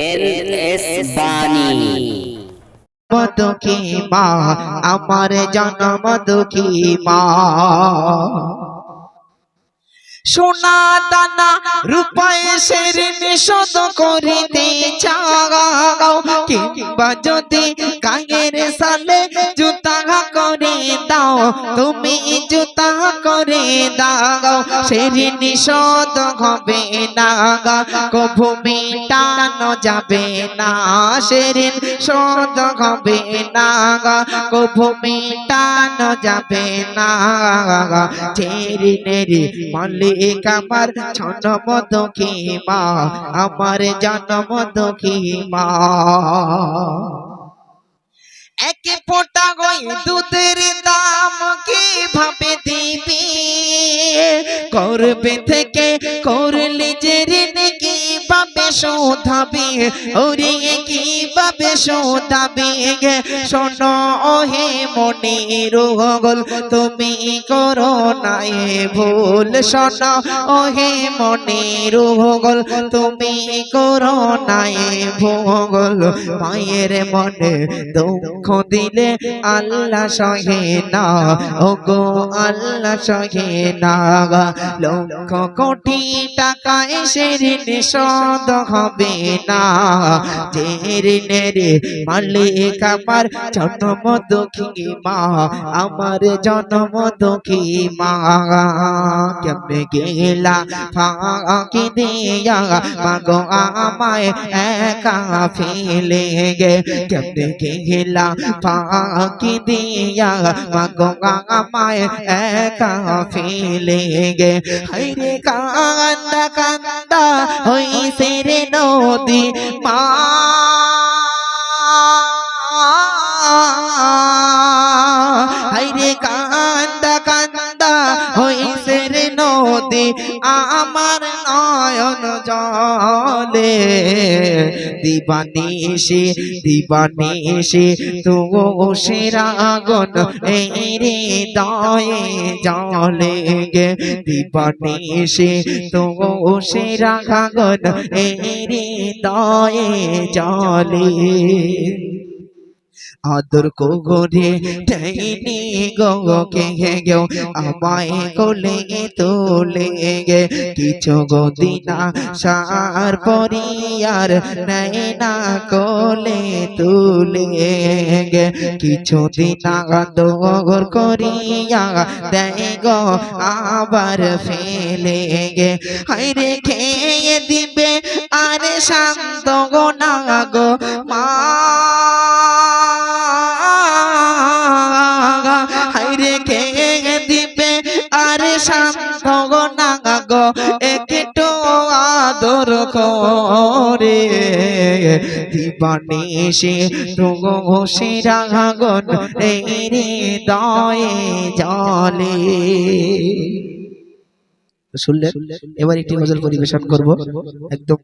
L S বাণী দুঃখী মা আমার জন্ম দুঃখী মা। সোনা দানা রূপায় সের নিষদ করিতে চাও। কিংবা যদি গায়ের সালে জুতা করে দাও, তুমি জুতা করে দাও। সের নিষদ হবে না কভু মিটানো যাবে না। সের সদ হবে না কভু মিটানো যাবে না ছেড়ে নেরি মালিক আমার জন্ম দুঃখী মা আমার জন্ম দুঃখী মা। এক ফোটা গই দুধের দাম কীভাবে দিবি? করবে থেকে করলি যে শোধাবি, ওরে কীভাবে শোধাবি শোনো, ওহে মনির গল তুমি করো নাই ভুল। শোনো, ওহে মনির গল তুমি করো নাই ভুল মায়ের মনে দুঃখ দিলে আল্লাহ সহে না ও গো আল্লাহ সহে না লক্ষ কোটি টাকা এসে ঋণ শোধ হবে না যে ঋণের মালিক আমার জন্ম দুঃখী মা আমার জন্ম দুঃখী মা কেমনে গেলা ফাঁকি দিয়া মাগো আমায় একা ফেলে গে কেমনে গেলা ফাঁকি দিয়া মাগো আমায় একা ফেলে গে হাইরে কান্দা কান্দা হইছে রে নদী মা আমার নয়ন জলে। দিবানিশি দিবানিশি তো সেরা গন এই রে দয়ে জলে গে। দিবানিশি তো সেরা গন এই রে দয়ে জলে। আদর কোগরে টাইনি গো কে গো আমায় কোলে তোলে গে। কিছু গো দিনা সার পরিয়ার নাই না কোলে তুলে গে। কিছু দিনা দোর করিয়া দেয় গো আবার ফেলে গে। হাইরে খেয়ে দিবে আরে শান্ত গো না গো মা। গো একটু আদর করে। দিবানিসে তো সেরা গন এই দয়ে জলে শুনলেন, এবার একটি গজল পরিবেশন করব। একদম